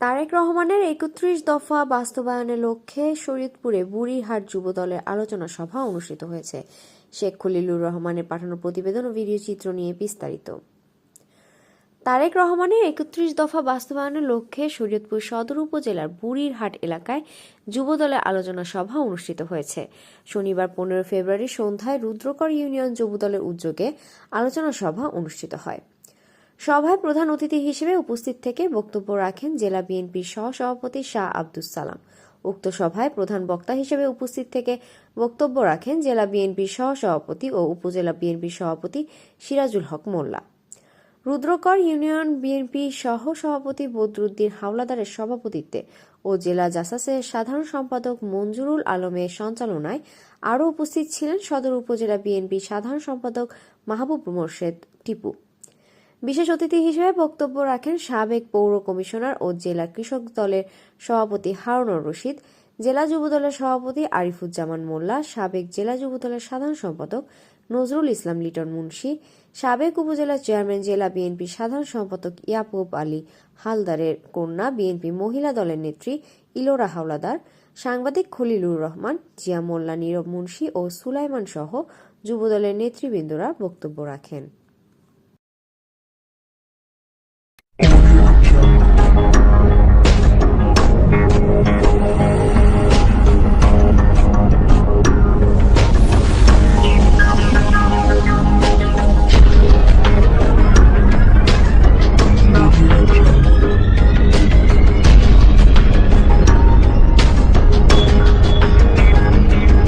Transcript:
তারেক রহমানের একত্রিশ দফা বাস্তবায়নের লক্ষ্যে শরীয়তপুরে বুড়িরহাট যুবদলের আলোচনা সভা অনুষ্ঠিত হয়েছে। শেখ খলিলুর রহমানের পাঠানো প্রতিবেদন ও ভিডিও চিত্র নিয়ে বিস্তারিত। তারেক রহমানের একত্রিশ দফা বাস্তবায়নের লক্ষ্যে শরীয়তপুর সদর উপজেলার বুড়িরহাট এলাকায় যুবদলের আলোচনা সভা অনুষ্ঠিত হয়েছে। শনিবার পনেরো ফেব্রুয়ারি সন্ধ্যায় রুদ্রকর ইউনিয়ন যুবদলের উদ্যোগে আলোচনা সভা অনুষ্ঠিত হয়। সভায় প্রধান অতিথি হিসেবে উপস্থিত থেকে বক্তব্য রাখেন জেলা বিএনপির সহসভাপতি শাহ আব্দুস সালাম। উক্ত সভায় প্রধান বক্তা হিসেবে উপস্থিত থেকে বক্তব্য রাখেন জেলা বিএনপির সহসভাপতি ও উপজেলা বিএনপির সভাপতি সিরাজুল হক মোল্লা। রুদ্রকর ইউনিয়ন বিএনপি সহ সভাপতি বদরুদ্দিন হাওলাদারের সভাপতিত্বে ও জেলা জাসাসের সাধারণ সম্পাদক মঞ্জুরুল আলমের সঞ্চালনায় আরও উপস্থিত ছিলেন সদর উপজেলা বিএনপি সাধারণ সম্পাদক মাহবুব মোর্শেদ টিপু। বিশেষ অতিথি হিসেবে বক্তব্য রাখেন সাবেক পৌর কমিশনার ও জেলা কৃষক দলের সভাপতি হারুনুর রশিদ, জেলা যুবদলের সভাপতি আরিফুজ্জামান মোল্লা, সাবেক জেলা যুবদলের সাধারণ সম্পাদক নজরুল ইসলাম লিটন মুন্সি, সাবেক উপজেলা চেয়ারম্যান জেলা বিএনপি সাধারণ সম্পাদক ইয়াকুব আলী হালদারের কন্যা বিএনপি মহিলা দলের নেত্রী ইলোরা হাওলাদার, সাংবাদিক খলিলুর রহমান, জিয়া মোল্লা নীরব মুন্সি ও সুলাইমান সহ যুবদলের নেতৃবৃন্দরা বক্তব্য রাখেন।